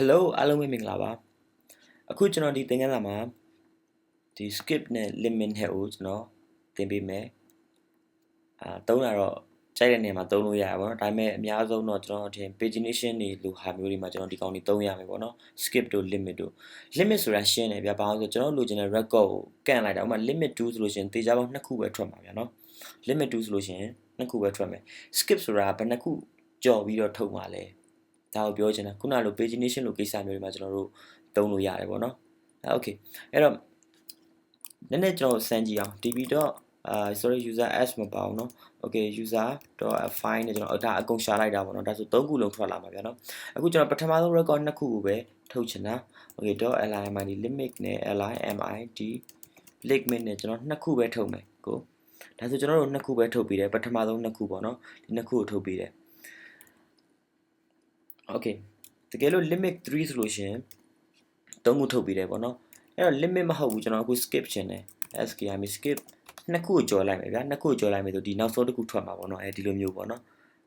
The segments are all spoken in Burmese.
Hello အားလုံးပဲမင်္ဂလာပါအခုကျွန်တော်ဒီသင်ခန်းစာမှာဒီ skip နဲ့ limit ဟဲ့ကိုကျွန်တော်သင်ပေးမယ်အာသုံးတာတော့ကြိုက်တဲ့နေရာမှာသုံးလို့ရတာပေါ့နော်ဒါပေမဲ့အများဆုံးတော့ကျွန်တော်ထင် pagination တွေလိုဟာမျိုးတွေမှာကျွန်တော်ဒီကောင်တွေသုံးရမယ်ပေါ့နော် skip တို့ limit တို့ limit ဆိုတာရှင်းတယ်ဗျာဘာလို့ဆိုကျွန်တော်လိုချင်တဲ့ record ကိုကန့်လိုက်တာဥပမာ limit 2ဆိုလို့ရှင်တေချာပေါင်းနှစ်ခုပဲထွက်မှာဗျာနော် limit 2ဆိုလို့ရှင်နှစ်ခုပဲထွက်မယ် skip ဆိုတာဘယ်နှစ်ခုကြော်ပြီးတော့ထုတ်မှာလဲ ဒါကိုပြောချင်တာခုနလို pagination လိုကိစ္စမျိုးတွေမှာကျွန်တော်တို့သုံးလို့ရတယ်ပေါ့နော်အဲ okay အဲ့တော့နည်းနည်းကျွန်တော်စမ်းကြည့်အောင် db. အာ sorry user s မပါဘူးเนาะ okay user.file နဲ့ကျွန်တော်ဒါအကုန်ရှာလိုက်တာပေါ့เนาะဒါဆို၃ခုလုံးထွက်လာမှာဗျာเนาะအခုကျွန်တော်ပထမဆုံး record နှစ်ခုကိုပဲထုတ်ချင်တာ okay .limit limit နဲ့ limit limit နဲ့ကျွန်တော်နှစ်ခုပဲထုတ်မယ်ကိုဒါဆိုကျွန်တော်တို့နှစ်ခုပဲထုတ်ပြီးတယ်ပထမဆုံးနှစ်ခုပေါ့เนาะဒီနှစ်ခုကိုထုတ်ပြီးတယ် okay တကယ်လို့ limit 3ဆိုလို့ရှိရင်သုံးခုထုတ်ပြီးတယ်ပေါ့နော်အဲ့တော့ limit မဟုတ်ဘူးကျွန်တော်အခု skip ချင်တယ် sk ရမယ် skip နှစ်ခုကိုကြော်လိုက်မယ်ဗျာနှစ်ခုကိုကြော်လိုက်မယ်ဆိုဒီနောက်ဆုံးတစ်ခုထွက်မှာပေါ့နော်အဲဒီလိုမျိုးပေါ့နော်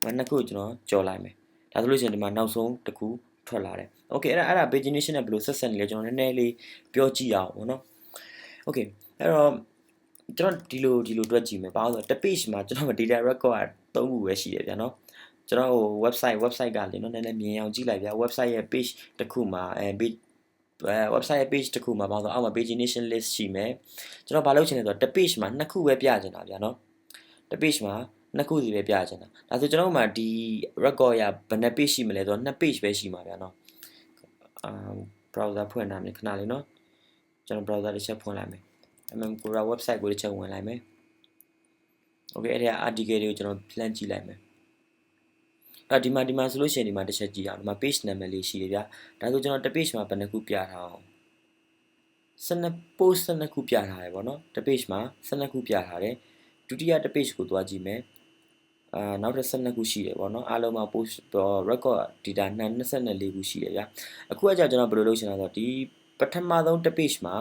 မနှစ်ခုကိုကျွန်တော်ကြော်လိုက်မယ်ဒါဆိုလို့ရှိရင်ဒီမှာနောက်ဆုံးတစ်ခုထွက်လာတယ် okay အဲ့ဒါအဲ့ဒါ pagination နဲ့ဘယ်လိုဆက်ဆက်နေလဲကျွန်တော်နည်းနည်းလေးပြောကြည့်အောင်ပေါ့နော် okay အဲ့တော့ကျွန်တော်ဒီလိုဒီလိုတွက်ကြည့်မယ်ဘာလို့ဆိုတော့တစ် page မှာကျွန်တော် data record 3ခုပဲရှိရဗျာနော် ကျွန်တော်ဟို website website ကလေနော်နည်းနည်းမြင်အောင်ကြည့်လိုက်ဗျာ website ရဲ့ page တစ်ခုမှာအဲ page အဲ website ရဲ့ page တစ်ခုမှာဘာလို့အောက်မှာ pagination list ရှိမယ်ကျွန်တော်ဘာလုပ်ချင်လဲဆိုတော့တစ် page မှာနှစ်ခုပဲပြချင်တာဗျာနော်တစ် page မှာနှစ်ခုစီပဲပြချင်တာဒါဆိုကျွန်တော်မှာဒီ record ရဘယ်နှ page ရှိမလဲဆိုတော့နှစ် page ပဲရှိမှာဗျာနော်အာ browser ဖွင့်ထားမယ်ခဏလေးနော်ကျွန်တော် browser တစ်ချက်ဖွင့်လိုက်မယ် mm Quora website ကိုတစ်ချက်ဝင်လိုက်မယ် okay အဲ့ဒီ article တွေကိုကျွန်တော် plan ကြည့်လိုက်မယ် အဲ့ဒီမှာဒီမှာဆိုလို့ရှိရင်ဒီမှာတစ်ချက်ကြည့်အောင်ဒီမှာ page number လေးရှိတယ်ဗျာဒါဆိုကျွန်တော်တစ် page မှာဘယ်နှခုပြထားအောင်12 post 12ခုပြထားတယ်ဗောနော်တစ် page မှာ12ခုပြထားတယ်ဒုတိယတစ် page ကိုသွားကြည့်မယ်အာနောက်ထပ်12ခုရှိတယ်ဗောနော်အားလုံးမှာ post record data 24ခုရှိတယ်ဗျာအခုကကြာကျွန်တော်ဘယ်လိုလုပ်ချင်လဲဆိုတော့ဒီပထမဆုံးတစ် page မှာ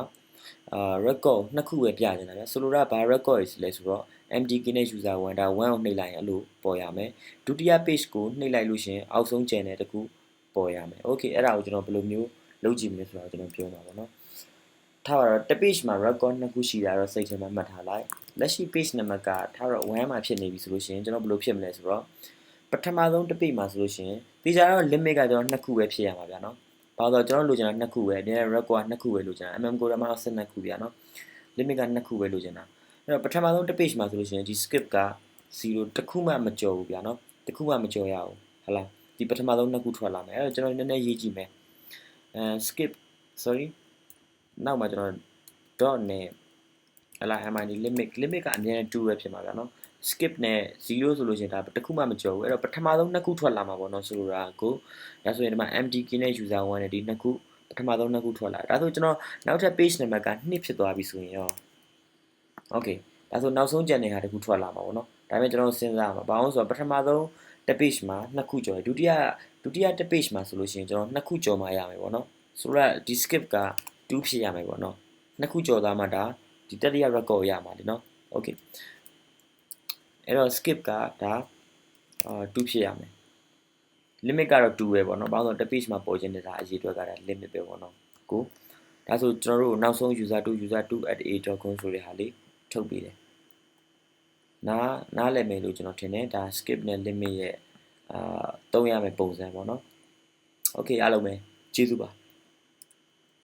အာ record နှစ်ခုပဲပြနေတာဗျာဆိုလိုတာဘာ record ရလဲဆိုတော့ MDK နဲ့ user 1ဒါ1ကိုနှိပ်လိုက်ရင်အဲ့လိုပေါ်ရမယ်ဒုတိယ page ကိုနှိပ်လိုက်လို့ရှင်အောက်ဆုံး channel တခုပေါ်ရမယ် okay အဲ့ဒါကိုကျွန်တော်ဘယ်လိုမျိုးလုပ်ကြည့်မလဲဆိုတော့ကျွန်တော်ပြောမှာပါเนาะထားပါတော့တစ် page မှာ record နှစ်ခုရှိတာတော့စိတ်ထဲမှာမှတ်ထားလိုက်လက်ရှိ page number ကထားတော့1မှာဖြစ်နေပြီဆိုလို့ရှိရင်ကျွန်တော်ဘယ်လိုဖြစ်မလဲဆိုတော့ပထမဆုံးတစ် page မှာဆိုလို့ရှိရင်ဒီကြတော့ limit ကကျွန်တော်နှစ်ခုပဲဖြစ်ရမှာဗျာเนาะ ။ဘာလို့ဆိုတော့ကျွန်တော်လိုချင်တာနှစ်ခုပဲ။အမြဲ red ကနှစ်ခုပဲလိုချင်တာ။ mm ကိုရမအဆင့်နှစ်ခုပြနော်။ limit ကနှစ်ခုပဲလိုချင်တာ။အဲ့တော့ပထမဆုံးတစ် page မှာဆိုလို့ရှိရင်ဒီ skip က0တစ်ခုမှမကျော်ဘူးဗျာနော်။တစ်ခုမှမကျော်ရဘူး။ဟုတ်လား။ဒီပထမဆုံးနှစ်ခုထွက်လာမယ်။အဲ့တော့ကျွန်တော်နည်းနည်းရေးကြည့်မယ်။အဲ skip sorry နောက်မှာကျွန်တော် dot နဲ့ဟလာ MID limit limit ကအမြဲတူပဲဖြစ်မှာဗျာနော်။ skip နဲ့0ဆိုလို့ရှိရင်ဒါတစ်ခုမှမကျော်ဘူးအဲ့တော့ပထမဆုံးနှစ်ခုထွက်လာမှာပေါ့နော်ဆိုလိုတာကိုဒါဆိုရင်ဒီမှာ mtk နဲ့ user 1နဲ့ဒီနှစ်ခုပထမဆုံးနှစ်ခုထွက်လာဒါဆိုကျွန်တော်နောက်ထပ် page number က2ဖြစ်သွားပြီဆိုရင်ရော okay ဒါဆိုနောက်ဆုံးကြံတဲ့ဟာတခုထွက်လာမှာပေါ့နော်ဒါပေမဲ့ကျွန်တော်စဉ်းစားမှာဘာလို့ဆိုတော့ပထမဆုံးတစ် page မှာနှစ်ခုကျော်ဒုတိယဒုတိယတစ် page မှာဆိုလို့ရှိရင်ကျွန်တော်နှစ်ခုကျော်မှရမယ်ပေါ့နော်ဆိုတော့ဒီ skip က2ဖြစ်ရမယ်ပေါ့နော်နှစ်ခုကျော်သားမှဒါဒီတတိယ record ရမှာဒီနော် okay အဲ့တော့ skip ကဒါအာ2ဖြစ်ရမယ် limit ကတော့2ပဲပေါ့နော်ဘာလို့ဆိုတော့တစ် page မှာပေါ်ခြင်းတဲ့ဒါအရေးအတွက်ကဒါ limit ပဲပေါ့နော်ကိုဒါဆိုကျွန်တော်တို့နောက်ဆုံး user 2 user 2@a.com ဆိုတဲ့ဟာလေးထုတ်ပေးတယ်နားနားလည်မယ်လို့ကျွန်တော်ထင်တယ်ဒါ skip နဲ့ limit ရဲ့အာသုံးရမယ်ပုံစံပေါ့နော် okay အားလုံးပဲကျေးဇူးပါ